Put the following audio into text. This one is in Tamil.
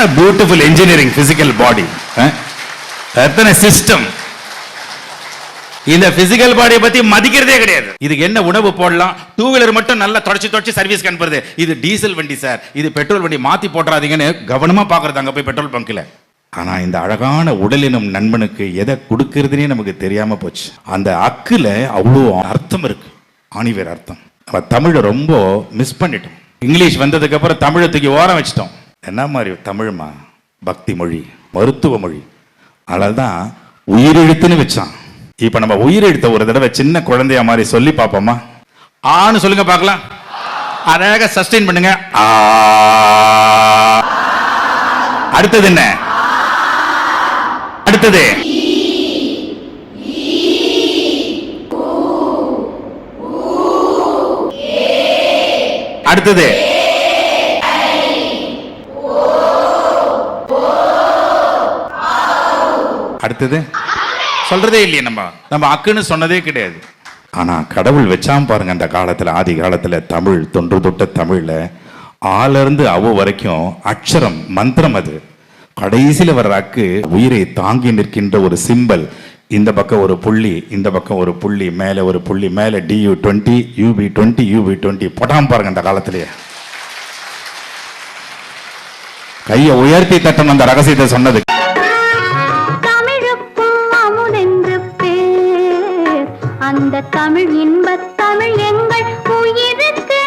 What a beautiful engineering physical body எத்தனை சிஸ்டம் இந்த பிசிக்கல் பாடியை பத்தி மதிக்கிறதே கிடையாது. இதுக்கு என்ன உணவு போடலாம்? டூ வீலர் மட்டும் நல்லா தொடச்சி தொடச்சி சர்வீஸ் அனுப்புறது. இது டீசல் வண்டி சார் இது பெட்ரோல் வண்டி மாத்தி போட்டுறாதீங்கன்னு கவனமா பாக்குறது அங்க போய் பெட்ரோல் பங்க்ல ஆனா இந்த அழகான உடலினும் நண்பனுக்கு எதை கொடுக்கறதுனே நமக்கு தெரியாம போச்சு. அந்த அக்குல அவ்வளோ அர்த்தம் இருக்கு. ஆணிவேர் அர்த்தம். நம்ம தமிழை ரொம்ப மிஸ் பண்ணிட்டோம். இங்கிலீஷ் வந்ததுக்கு அப்புறம் தமிழை தூக்கி ஓரம் வச்சிட்டோம். என்ன மாதிரி தமிழ்மா பக்தி மொழி மருத்துவ மொழி. அதனால தான் உயிரெழுத்துன்னு வச்சான். இப்போ நம்ம உயிரெழுத்த ஒரு தடவை சின்ன குழந்தைய மாதிரி சொல்லி பார்ப்போமா? ஆன்னு சொல்லுங்க பார்க்கலாம். அழகாக சஸ்டெயின் பண்ணுங்க. ஆ. அடுத்தது என்ன? அடுத்தது. அடுத்தது. அடுத்தது? சொல்றதே இல்லையே நம்ம. நம்ம அக்குன்னு சொன்னதே கிடையாது. ஆனா கடவுள் வச்சாம பாருங்க அந்த காலத்துல ஆதி காலத்துல தமிழ் தொன்று தொட்ட தமிழ்ல ஆல இருந்து அவு வரைக்கும் அக்ஷரம் மந்திரம் அது. கடைசியில் வர்ற அக்கு உயிரை தாங்கி நிற்கின்ற ஒரு சிம்பல் இந்த பக்கம் ஒரு புள்ளி இந்த பக்கம் ஒரு புள்ளி மேல ஒரு புள்ளி மேலே due twenty up twenty up twenty போட்டாம பாருங்க அந்த காலத்திலேயே. கையை உயர்த்தி தட்டம் அந்த ரகசியத்தை சொன்னது அந்த தமிழ் இன்பத் தமிழ் எங்கள் உயிருக்கு